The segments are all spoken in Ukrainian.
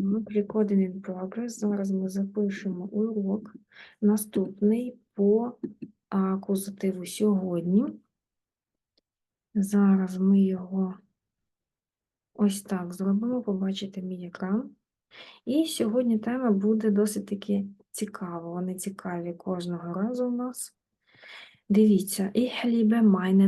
Recording in progress. Зараз ми запишемо урок. Наступний по акузативу сьогодні. Зараз ми його ось так зробимо, побачите мій екран. І сьогодні тема буде досить таки цікава. Вони цікаві кожного разу у нас. Дивіться, ich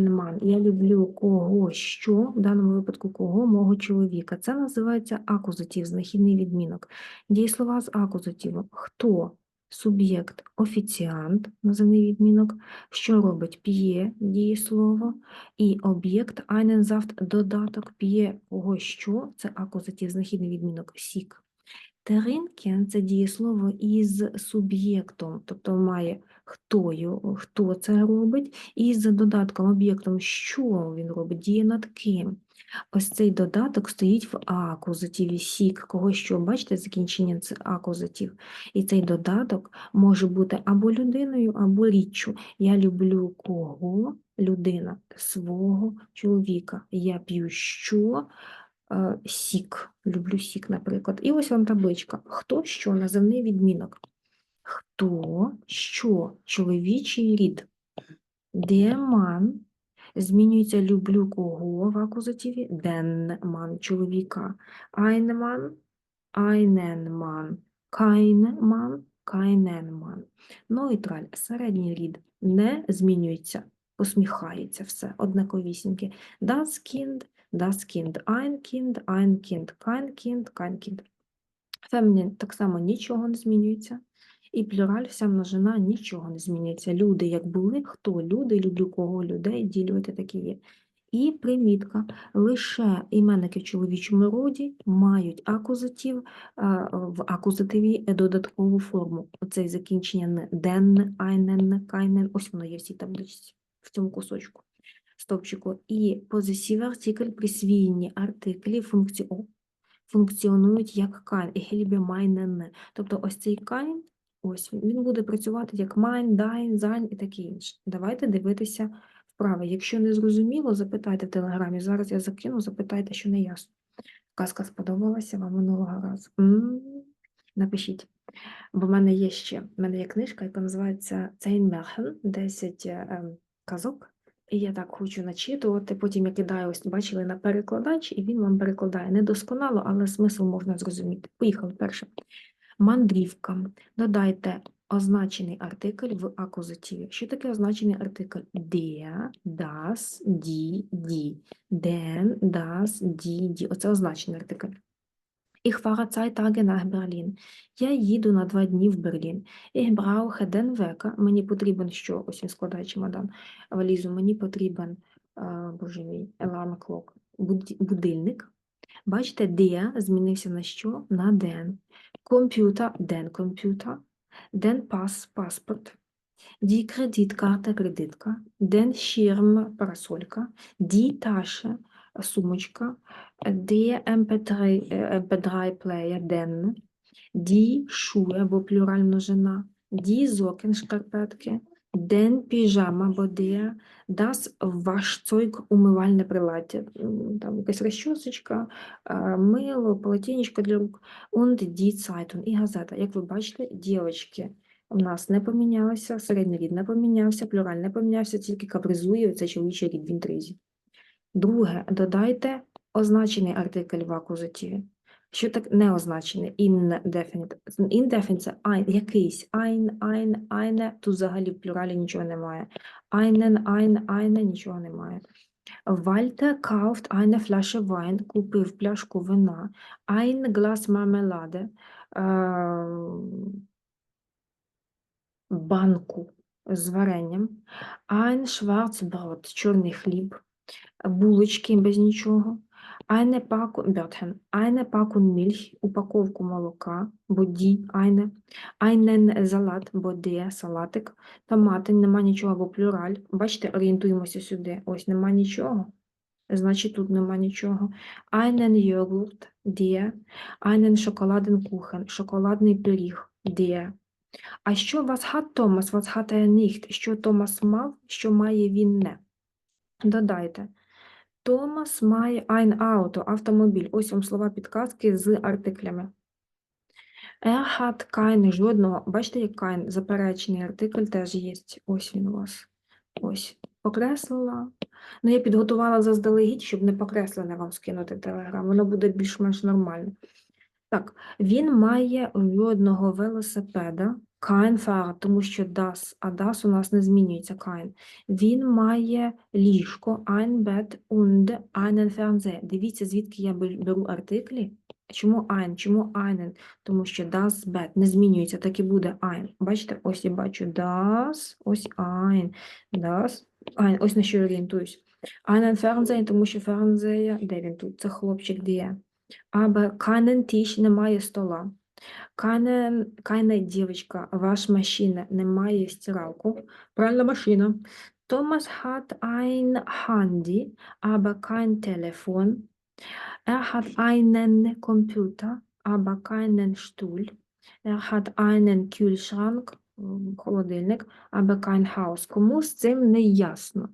Mann. Я люблю кого, що, в даному випадку кого, мого чоловіка. Це називається акузатив, знахідний відмінок. Дієслова з акузативом. Хто? Суб'єкт, офіціант, називний відмінок, що робить п'є дієслово, і об'єкт Einensaft – додаток п'є кого що, це акузатив, знахідний відмінок сік. Теринкен – це дієслово із суб'єктом, тобто має хто, хто це робить, і з додатком, об'єктом, що він робить, діє над ким. Ось цей додаток стоїть в акузативі сік, кого що, бачите, закінчення це акузатив. І цей додаток може бути або людиною, або річчю. Я люблю кого? Людина, свого чоловіка. Я п'ю що? Е, Сік. Люблю сік, наприклад. І ось вам табличка. Хто що? Називний відмінок. Хто що? Чоловічий рід. Деман змінюється люблю кого в акузативі? Денман чоловіка. Айнман, айненман, кайнман, кайненман. Нойтраль, середній рід, не змінюється, посміхається все, однаковісіньке. Das das Kind, ein Kind, ein Kind, kein Kind, kein Kind. Фемінін так само нічого не змінюється. І плюраль, вся множина, нічого не змінюється. Люди як були, хто люди, люблю кого, людей, ділювати такі є. І примітка. Лише іменники в чоловічому роді мають акузатив, в акузативі додаткову форму. Оце закінчення не ден, айнен, кайнен. Ось воно є в цій табличці, в цьому кусочку, стовпчику. І позисів артикль присвоєнні артиклі функції «о» функціонують як кайн, ехельбі майнен. Тобто ось цей кайн, ось він буде працювати як майн, дайн, зайн і таке інше. Давайте дивитися вправо. Якщо не зрозуміло, запитайте в телеграмі. Зараз я закину, запитайте, що не ясно. Казка сподобалася вам минулого разу. М, Напишіть. Бо в мене є ще в мене є книжка, яка називається Цейн Мехен, 10 е, ем, казок. І я так хочу начитувати, потім я кидаю, ось бачили на перекладач, і він вам перекладає недосконало, але смисл можна зрозуміти. Поїхали перше. Мандрівка. Додайте означений артикль в акузативі. Що таке означений артикль? Der, das, die, die. Den, das, die, die. Оце означений артикль. Ich fahre zwei Tage nach Berlin. Я їду на два дні в Берлін. Ich brauche den Wecker. Мені потрібен що? Ось він складає чемодан. Валізу. Мені потрібен, боже мій, alarm clock. будильник. Бачите, der змінився на що? На den. Комп'ютер, den комп'ютер. Den Pass, паспорт. Die Kreditkarte, кредитка. Den Schirm, парасолька. Die Tasche, сумочка. Der MP3, е, MP3 плеєр, den. Die Schuhe, або плюраль множина. Die Socken, шкарпетки. Den піжама, або der. Das Waschzeug, умивальне приладдя. Там якась розчосочка, мило, полотенечко для рук. Und die Zeitung, і газета. Як ви бачите, дівчатки у нас не помінялися, середній рід не помінявся, плюраль не помінявся, тільки капризує цей чоловічий рід в інтризі. Друге, додайте означений артикль в акузативі. Що так неозначений? Indefinite. Indefinite – це ein, якийсь. Ein, ein, eine. Тут взагалі в плюралі нічого немає. Einen, ein, eine, нічого немає. Walter kauft eine Flasche Wein, купив пляшку вина. Ein Glas Marmelade, банку з варенням. Ein Schwarzbrot, чорний хліб. Булочки без нічого. Eine Packung, Börtchen, eine Packung Milch, упаковку молока, бо die, eine, einen Salat, бо der, салатик, томати, нема нічого, або плюраль. Бачите, орієнтуємося сюди. Ось нема нічого, значить тут нема нічого. Einen Joghurt, der, einen Schokoladenkuchen, шоколадний пиріг, der. А що was hat Thomas, was hat er nicht? Що Томас мав, що має він не? Додайте. Томас має ein Auto, автомобіль. Ось вам слова підказки з артиклями. Er hat keine жодного. Бачите, як kein заперечений артикль теж є. Ось він у вас. Ось. Покреслила. Ну, я підготувала заздалегідь, щоб не покреслене вам скинути телеграм. Воно буде більш-менш нормально. Так, він має жодного велосипеда, kein Fahrrad, тому що das, а das у нас не змінюється kein. Він має ліжко, ein Bett und einen Fernseher. Дивіться, звідки я беру артиклі. Чому ein? Чому einen? Тому що das Bett не змінюється, так і буде ein. Бачите, ось я бачу das, ось ein, das, ein. Ось на що я орієнтуюсь. Einen Fernseher, тому що Fernseher, де він тут? Це хлопчик, де є. Aber keinen Tisch, немає стола. Keine, keine дівчинка, ваш машина, немає стиралку. Правильно, машина. Thomas hat ein Handy, aber kein Telefon. Er hat einen Computer, aber keinen Stuhl. Er hat einen Kühlschrank, холодильник, aber kein Haus. Кому з цим не ясно?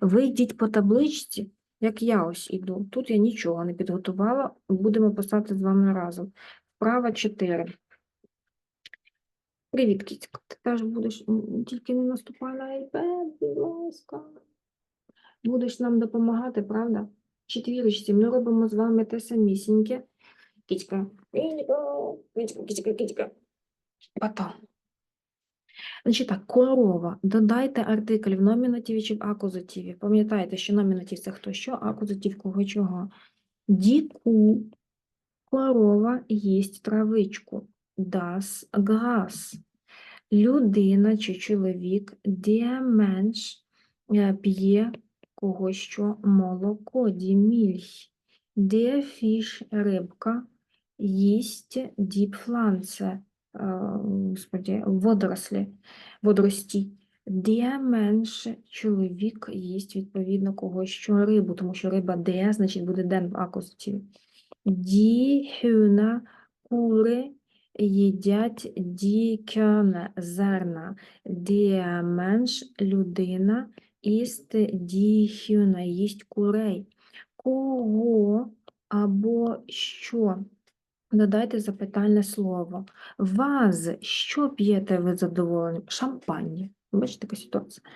Ви йдіть по табличці, як я ось іду. Тут я нічого не підготувала, будемо писати з вами разом. Вправа 4. Привіт, кіцька. Ти теж будеш, тільки не наступай на iPad, будь ласка. Будеш нам допомагати, правда? Четвірочці, ми робимо з вами те самісіньке. Кіцька, кіцька, кіцька, кіцька. Потом. Значить так, корова. Додайте артикль в номінативі чи в акузативі. Пам'ятаєте, що номінатив це хто що, акузатив кого чого. Діку корова їсть травичку. Das Gras. Людина чи чоловік, der Mensch е, п'є кого що молоко, die Milch. Der Fisch – рибка, їсть die Pflanze, е, господи, водорослі, водорості. Der Mensch – чоловік, їсть відповідно кого що рибу, тому що риба der, значить буде den в акузативі. Hühner – кури, їдять Körner – зерна. Mensch – людина, іст Hühner – їсть курей. Кого або що? Додайте запитальне слово. Вас, що п'єте ви задоволенням? Шампані. Бачите, така ситуація.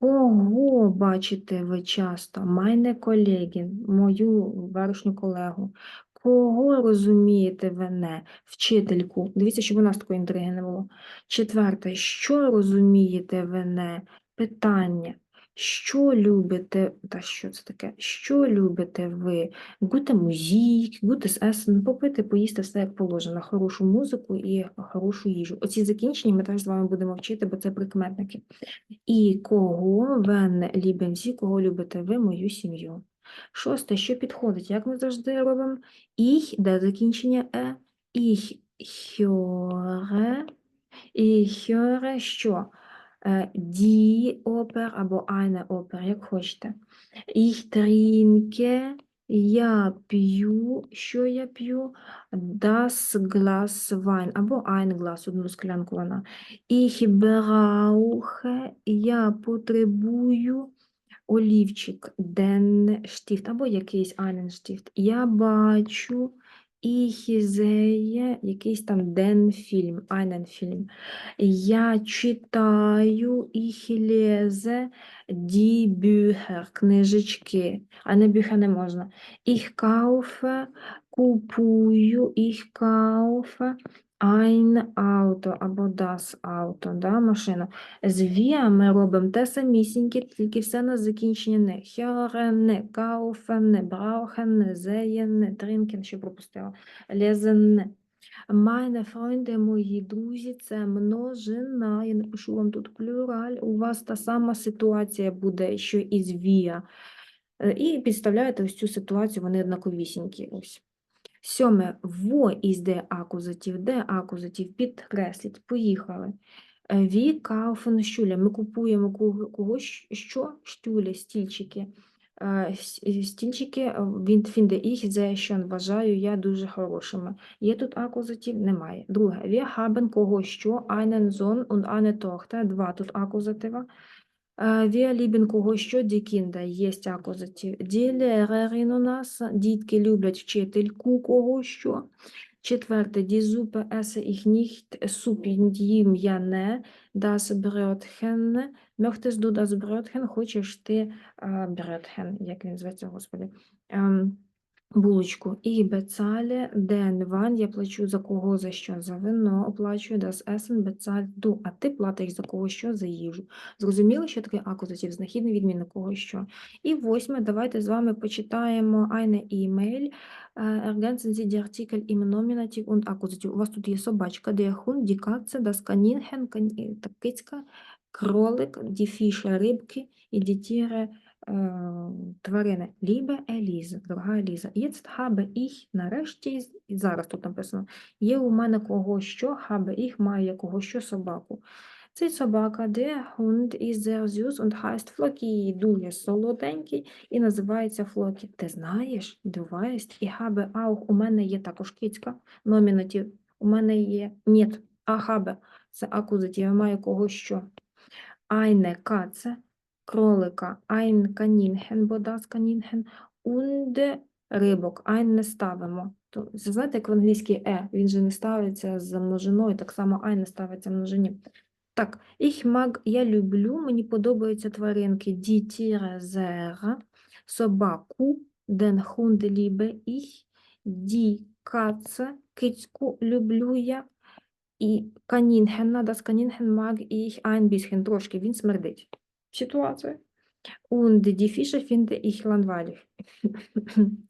Кого бачите ви часто? Майне колегін, мою вершню колегу. Кого розумієте ви не? Вчительку. Дивіться, щоб у нас такої інтриги не було. Четверте. Що розумієте ви не? Питання. Що любите, та що це таке? Що любите ви? Гуте музик, гутес есен, попити, поїсти все як положено, хорошу музику і хорошу їжу. Оці закінчення ми теж з вами будемо вчити, бо це прикметники. І кого вен лібен всі, кого любите ви, мою сім'ю. Шосте, що підходить, як ми завжди робимо? Іх, де закінчення е, іх хьоре, і хьоре що? Е, Ді опер або eine опер, як хочете. Trinke, я п'ю, що я п'ю? Das Glas Wein, або ein Glas, одну склянку. Ich brauche, я потребую олівчик, den Stift, або якийсь Stift. Я бачу, sehe, якийсь там den фільм, einen фільм. Я читаю, die Bücher, книжечки, а не Bücher не можна. Ich kaufe, купую, ich kaufe ein Auto або das Auto, да, машина. З wir ми робимо те самісіньке, тільки все на закінчення не. Hören, не, kaufen, не, brauchen, не, sehen, не, trinken, що пропустила. Lesen, не. Meine Freunde, мої друзі, це множина. Я напишу вам тут плюраль. У вас та сама ситуація буде, що і з. Е, І підставляєте ось цю ситуацію, вони однаковісінькі. Ось. Сьоме, во із де акузатив, де акузатив, підкресліть, поїхали. Е, Ві кауфен щуля. Ми купуємо кого, кого що? Штюлі, стільчики. Е, Стільчики, е, він фінде їх за що вважаю я дуже хорошими. Є тут акузатив? Немає. Друге, wir haben кого що, einen Sohn und eine. Два тут акузатива. Wir lieben кого що, Kinder. Є акузатив. Die Lehrerin у нас. Дітки люблять вчительку кого що. Четверте, die Suppe esse ich nicht, суп їм я не, das Brötchen, möchtest du das Brötchen, хочеш ти Brötchen, як він зветься, господи, булочку. І bezahle den Wein, я плачу за кого, за що, за вино, оплачую das Essen, bezahlt du, а ти платиш за кого, що, за їжу. Зрозуміло, що таке акузатив, знахідний відмінник кого, що. І восьме, давайте з вами почитаємо eine E-Mail, Äh, Ergänzen Sie die Artikel im Nominativ und Akkusativ. У вас тут є собачка, der Hund, die Katze, das Kaninchen, кицька, кролик, die Fische, рибки і die Tiere, е, тварини. Liebe Elise, дорога Еліза. Jetzt habe ich, нарешті, зараз тут написано, є у мене кого що, ich, маю я кого що собаку. Цей собака, der Hund sehr süß und heißt Floki, дуже солоденький і називається Флокі. Ти знаєш, диваюсь, і habe auch, у мене є також кицька, номінатив, у мене є, нет, а habe, це акузатив, я маю кого що. Eine Katze, кролика, ein Kaninchen, бо das Kaninchen, und рибок, ein не ставимо. То, знаєте, як в англійській е, він же не ставиться за множиною, так само ein не ставиться в множині. Так, ich mag, я люблю, мені подобаються тваринки, die Tiere sehr, собаку, den Hund liebe ich, die Katze, кицьку люблю я, і Kaninchen, das Kaninchen mag ich ein bisschen, трошки, він смердить. Ситуація. Und die Fische finde ich langweilig.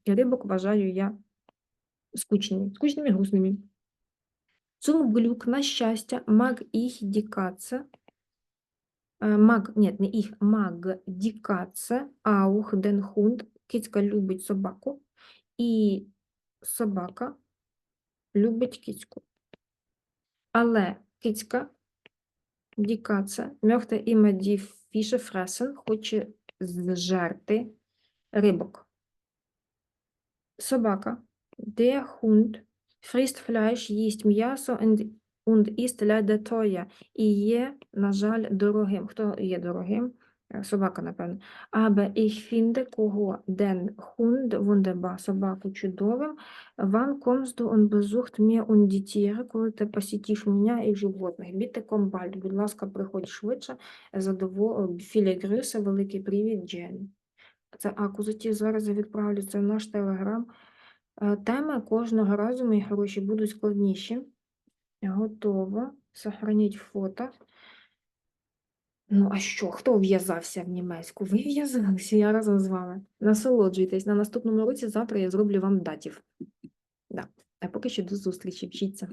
Рибок вважаю я скучними, скучними, грустними. Zum Glück, на щастя, mag ich die Katze, Mag, ні, не їх, mag die Katze, auch den Hund, кицька любить собаку, і собака любить кицьку. Але кицька, die Katze, möchte immer die Fressen, хоче зжерти рибок. Собака, der Hund, frisst Fleisch, їсть м'ясо und ist leider teuer. І є, на жаль, дорогим. Хто є дорогим? Е, Собака, напевно. Aber ich finde кого? Den Hund wunderbar. Собаку чудовим. Wann kommst du und besucht mir und коли ти посітиш мене і животних? Bitte komm. Будь ласка, приходь швидше. Задово... Viele Grüße, великий привіт, Джен. Це акузатив. Зараз я відправлю це в наш телеграм. Е, Теми кожного разу, мої хороші, будуть складніші. Готово. Сохраніть фото. Ну, а що? Хто в'язався в німецьку? Ви в'язалися, я разом з вами. Насолоджуйтесь. На наступному році завтра я зроблю вам датів. Да. А поки що до зустрічі. Вчіться.